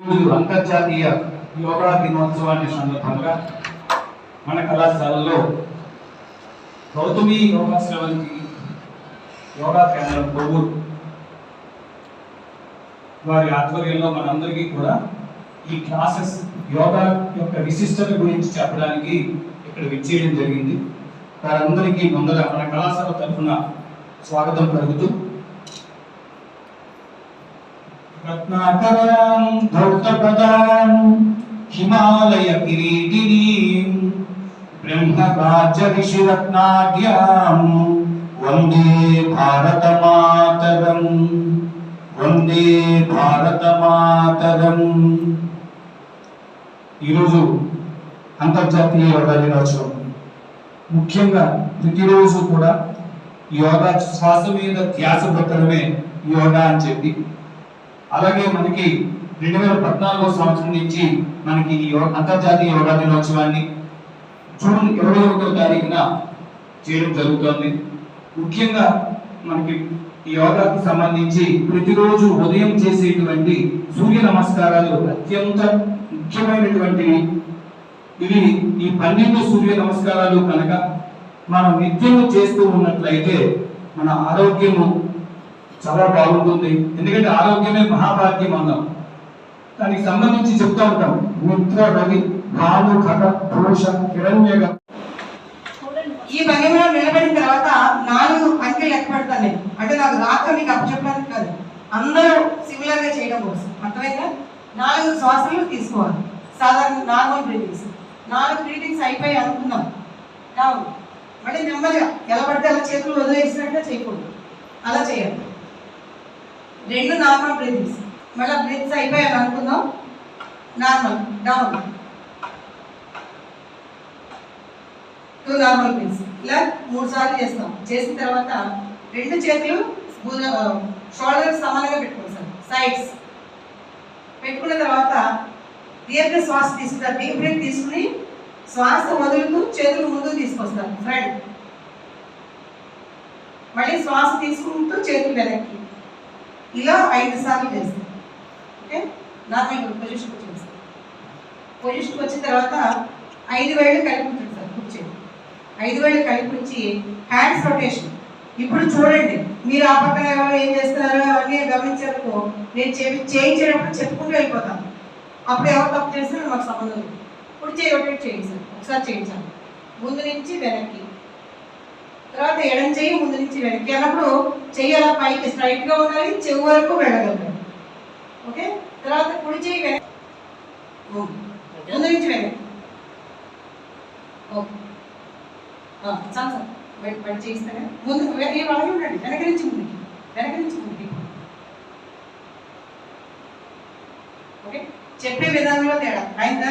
అంతర్జాతీయ యోగా దినోత్సవాన్ని సందర్భంగా మన కళాశాలలో గౌతమి యోగా శ్రవంతి యోగా కేంద్రం కొవ్వూరు వారి ఆధ్వర్యంలో మనందరికీ కూడా ఈ క్లాసెస్ యోగా యొక్క విశిష్టత గురించి చెప్పడానికి ఇక్కడ విచ్చేయడం జరిగింది. వారందరికీ ముందర మన కళాశాల తరఫున స్వాగతం పలుకుతూ రత్నాకరాం ధౌతపదాం హిమాలయ కిరీటినీం బ్రహ్మరాజ్య ఋషిరత్నాఢ్యాం వందే భారత మాతరం వందే భారత మాతరం ఈరోజు అంతర్జాతీయ యోగా దినోత్సవం. ముఖ్యంగా ప్రతిరోజు కూడా యోగా శ్వాస మీద ధ్యాస పెట్టడమే యోగా అని చెప్పి అలాగే మనకి రెండు వేల పద్నాలుగో సంవత్సరం నుంచి మనకి ఈ అంతర్జాతీయ యోగా దినోత్సవాన్ని జూన్ ఇరవై ఒకటో తారీఖున చేయడం జరుగుతోంది. ముఖ్యంగా మనకి ఈ యోగాకి సంబంధించి ప్రతిరోజు ఉదయం చేసేటువంటి సూర్య నమస్కారాలు అత్యంత ముఖ్యమైనటువంటివి. ఇవి ఈ పన్నెండు సూర్య నమస్కారాలు కనుక మనం నిత్యము చేస్తూ ఉన్నట్లయితే మన ఆరోగ్యము చాలా బాగుంటుంది. ఎందుకంటే ఆరోగ్యమే మహాభాగ్యం అన్నాం. దానికి సంబంధించి చెప్తా ఉంటాం. మిత్ర రవి భాను కథ పురుష హిరణ్యగ ఈ భంగిమలో నిలబడిన తర్వాత నాలుగు అంకెలు లెక్క పెడతాను నేను. అంటే నాకు రాక మీకు అప్పచెప్పడానికి కాదు. అందరూ సిమిలర్గా చేయడం కోసం. అర్థమైందా? నాలుగు శ్వాసలు తీసుకోవాలి. సాధారణ నార్మల్ బ్రీతింగ్స్. నాలుగు బ్రీతింగ్స్ అయిపోయి అనుకున్నాం కావు మళ్ళీ నెమ్మదిగా ఎలా పడితే అలా చేతులు వదిలేసినట్టుగా చేయకూడదు. అలా చేయాలి. రెండు నార్మల్ బ్రీతింగ్స్ మళ్ళీ బ్రీత్స్ అయిపోయాను అనుకుందాం. Normal down two normal breaths ఇలా మూడు సార్లు చేస్తాం. చేసిన తర్వాత రెండు చేతులు భుజ షోల్డర్ సమానంగా పెట్టుకోండి సార్. సైడ్స్ పెట్టుకున్న తర్వాత దీర్ఘ శ్వాస తీసుకుంటారు డీప్ బ్రీత్ తీసుకుని శ్వాస వదులుతూ చేతులు ముందుకు తీసుకొస్తారు. ఫ్రంట్ మళ్ళీ శ్వాస తీసుకుంటూ చేతులు వెనక్కి. ఇలా ఐదు సార్లు చేస్తాం. ఓకే? నార్మల్ పొజిషన్కి సార్ పొజిషన్కి వచ్చిన తర్వాత ఐదు వేళ్ళు కలిపి ఉంటుంది సార్ కూర్చోండి ఐదు వేలు కలిపి ఉంచి హ్యాండ్స్ రొటేషన్ ఇప్పుడు చూడండి మీరు ఆ పక్కన ఎవరు ఏం చేస్తున్నారో అవన్నీ గమనించారు నేను చేయి చేయించేటప్పుడు చెప్పుకుంటూ వెళ్ళిపోతాను అప్పుడు ఎవరు తప్పు చేసినా మాకు సంబంధం లేదు. ఇప్పుడు చేయి రొటేట్ చేయండి సార్. ఒకసారి చేయించాలి. ముందు నుంచి వెనక్కి. తర్వాత ఎడం చేయి ముందు నుంచి వెనక్కి అన్నప్పుడు చెయ్యి అలా పైకి స్ట్రైట్గా ఉండాలి చెవు వరకు వెళ్ళగలరు ఓకే? తర్వాత కుడి చెయ్యి వెనక్కి ముందు నుంచి వెనక్కి ఓకే చాలా సార్ చేయిస్తానే ముందు వెళ్ళి ఈ అలాగే ఉండండి. వెనక నుంచి ముందుకి. వెనక నుంచి ముందుకి. ఓకే? చెప్పే విధానంలో తేడా. ఆయన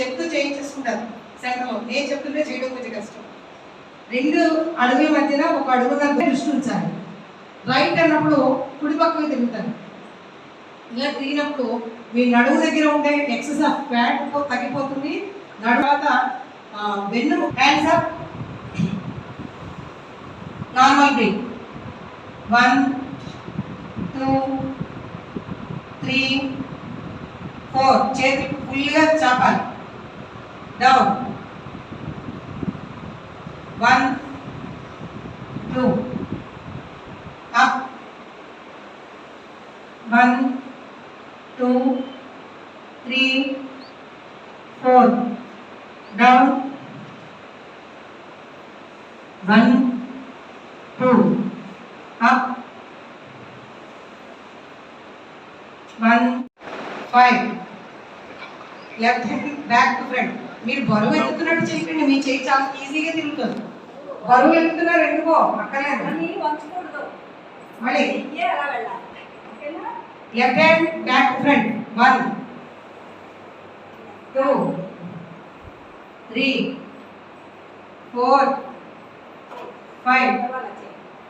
చెప్తూ చేయించేసుకుంటారు. సెంటర్లో. నేను చెప్తుంటే చేయడం కొంచెం కష్టం. రెండు అడుగుల మధ్యన ఒక అడుగున్నర దృష్టి ఉంచాలి. రైట్ అన్నప్పుడు కుడి పక్కకు తిరుగుతాను. ఇలా తిరిగినప్పుడు మీ నడుము దగ్గర ఉండే ఎక్సెస్ ఆఫ్ ఫ్యాట్ తగ్గిపోతుంది. తర్వాత వెన్ను hands up normal breath one two three four చేతి ఫుల్గా చాపాలి. Down one two up one two three four down one two up one five left hand back to front మీరు బరువు ఎత్తుతున్నట్టు చేయకండి మీ చేయి చాలా ఈజీగా తిరుగుతుంది. బరువు ఎత్తుతున్నారు ఎందుకో? మళ్ళీ. Left hand back to front one two three four five.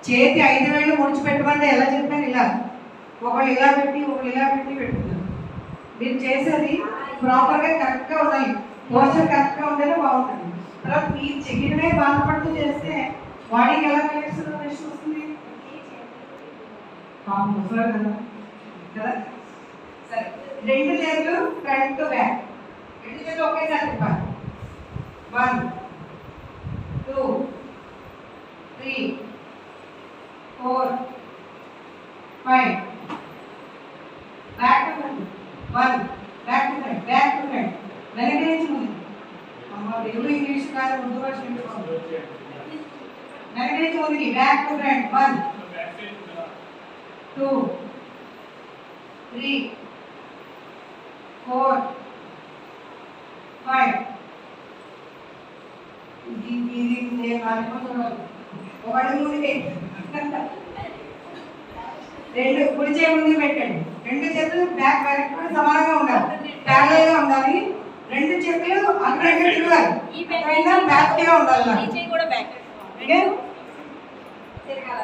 చేతి ఐదు వేలు ముడిచిపెట్టమంటే ఎలా చెప్పాను ఇలా? ఒకళ్ళు ఇలా పెట్టి ఒకళ్ళు ఇలా పెట్టి పెట్టుకున్నారు మీరు చేసేది ప్రాపర్గా కరెక్ట్గా ఉండాలి. పోస్టర్ కరెక్ట్గా ఉంటేనే బాగుంటుంది. తర్వాత మీరు చెయ్యడమే బాధపడుతూ చేస్తే వాడికి ఎలా రిలాక్స్ వస్తుంది. ముసలాడు కదా. కదా? సరే. రెండు చేతులు ఫ్రంట్ టు బ్యాక్. రెండు చేతులు ఒకేసారి తిప్పాలి. One two three four five back to front one back to front back to front వెనక నుంచి అమ్మ దేవుడు ఇంగ్లీష్ కాదు ముందు భాష నేర్చుకోవాలి. వెనక నుంచి back to front one two three four five ఇది ఇది నేను అనుకుంటున్నాను ఒక ముందుకే రెండు కుడి చేయి ముందు పెట్టండి. రెండు చేతులు బ్యాక్ బ్యాక్ కూడా సమానంగా ఉండాలి. ప్యారలల్గా ఉండాలి. రెండు చేతులు అక్కడ ఇక్కడ తిరగాలి. ఎక్కడైనా బ్యాక్గా ఉండాలి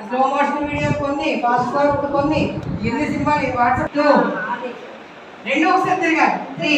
స్లో మోషన్ వీడియో కొన్ని ఫాస్ట్ ఫార్వర్డ్ కొన్ని. ఇది సినిమా వాట్సాప్ రెండు ఒకసారి తిరగాలి. త్రీ